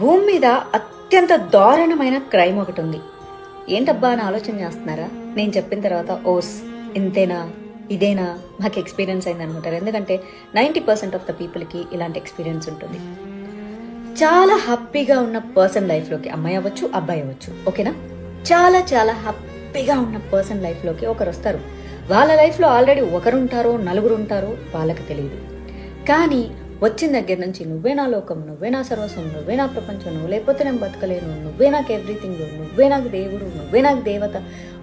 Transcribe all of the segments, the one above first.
భూమి మీద అత్యంత దారుణమైన క్రైమ్ ఒకటి ఉంది. ఏంటబ్బా అని ఆలోచన చేస్తున్నారా? నేను చెప్పిన తర్వాత ఓస్ ఇంతేనా? ఇదేనా? మాకు ఎక్స్పీరియన్స్ అయింది అనుకుంటారు. ఎందుకంటే నైంటీ పర్సెంట్ ఆఫ్ ద పీపుల్కి ఇలాంటి ఎక్స్పీరియన్స్ ఉంటుంది. చాలా హ్యాపీగా ఉన్న పర్సన్ లైఫ్లోకి అమ్మాయి అవ్వచ్చు అబ్బాయి అవ్వచ్చు ఓకేనా? చాలా చాలా హ్యాపీగా ఉన్న పర్సన్ లైఫ్లోకి ఒకరు వస్తారు. వాళ్ళ లైఫ్లో ఆల్రెడీ ఒకరుంటారో నలుగురు ఉంటారో వాళ్ళకి తెలియదు. కానీ వచ్చిన దగ్గర నుంచి నువ్వే నా లోకం నువ్వే నా సర్వస్వం నువ్వే నా ప్రపంచం నువ్వు లేకపోతే నేను బతకలేను నువ్వే నాకు ఎవ్రీథింగ్ నువ్వే నాకు దేవుడు నువ్వే నాకు దేవత.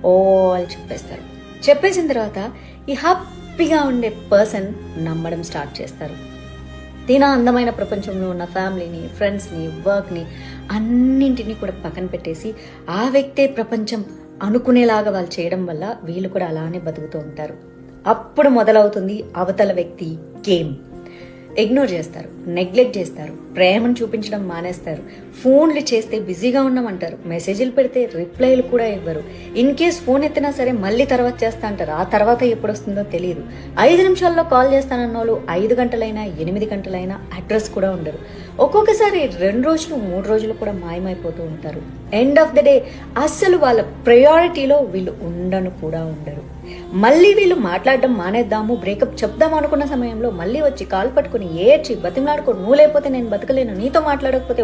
ఆల్ చెప్పేస్తారు. చెప్పేసిన తర్వాత ఈ హ్యాపీగా ఉండే పర్సన్ నమ్మడం స్టార్ట్ చేస్తారు. తిన అందమైన ప్రపంచంలో ఉన్న ఫ్యామిలీని ఫ్రెండ్స్ని వర్క్ని అన్నింటినీ కూడా పక్కన పెట్టేసి ఆ వ్యక్తే ప్రపంచం అనుకునేలాగా వాళ్ళు చేయడం వల్ల వీళ్ళు కూడా అలానే బతుకుతూ ఉంటారు. అప్పుడు మొదలవుతుంది అవతల వ్యక్తి గేమ్. ఇగ్నోర్ చేస్తారు. నెగ్లెక్ట్ చేస్తారు. ప్రేమను చూపించడం మానేస్తారు. ఫోన్లు చేస్తే బిజీగా ఉన్నామంటారు. మెసేజ్లు పెడితే రిప్లైలు కూడా ఇవ్వరు. ఇన్ కేస్ ఫోన్ ఎత్తినా సరే మళ్ళీ తర్వాత చేస్తా అంటారు. ఆ తర్వాత ఎప్పుడు వస్తుందో తెలియదు ఐదు నిమిషాల్లో కాల్ చేస్తానన్న వాళ్ళు ఐదు గంటలైనా ఎనిమిది గంటలైనా అడ్రస్ కూడా ఉండరు. ఒక్కొక్కసారి రెండు రోజులు మూడు రోజులు కూడా మాయమైపోతూ ఉంటారు. ఎండ్ ఆఫ్ ద డే అస్సలు వాళ్ళ ప్రయారిటీలో వీళ్ళు ఉండను కూడా ఉండరు. మళ్ళీ వీళ్ళు మాట్లాడడం మానేద్దాము బ్రేకప్ చెప్దాం అనుకున్న సమయంలో మళ్ళీ వచ్చి కాల్ పట్టుకుని ఏడ్చి మాట్లాడుకో నువ్వు లేకపోతే నేను బతకలేను. నీతో మాట్లాడకపోతే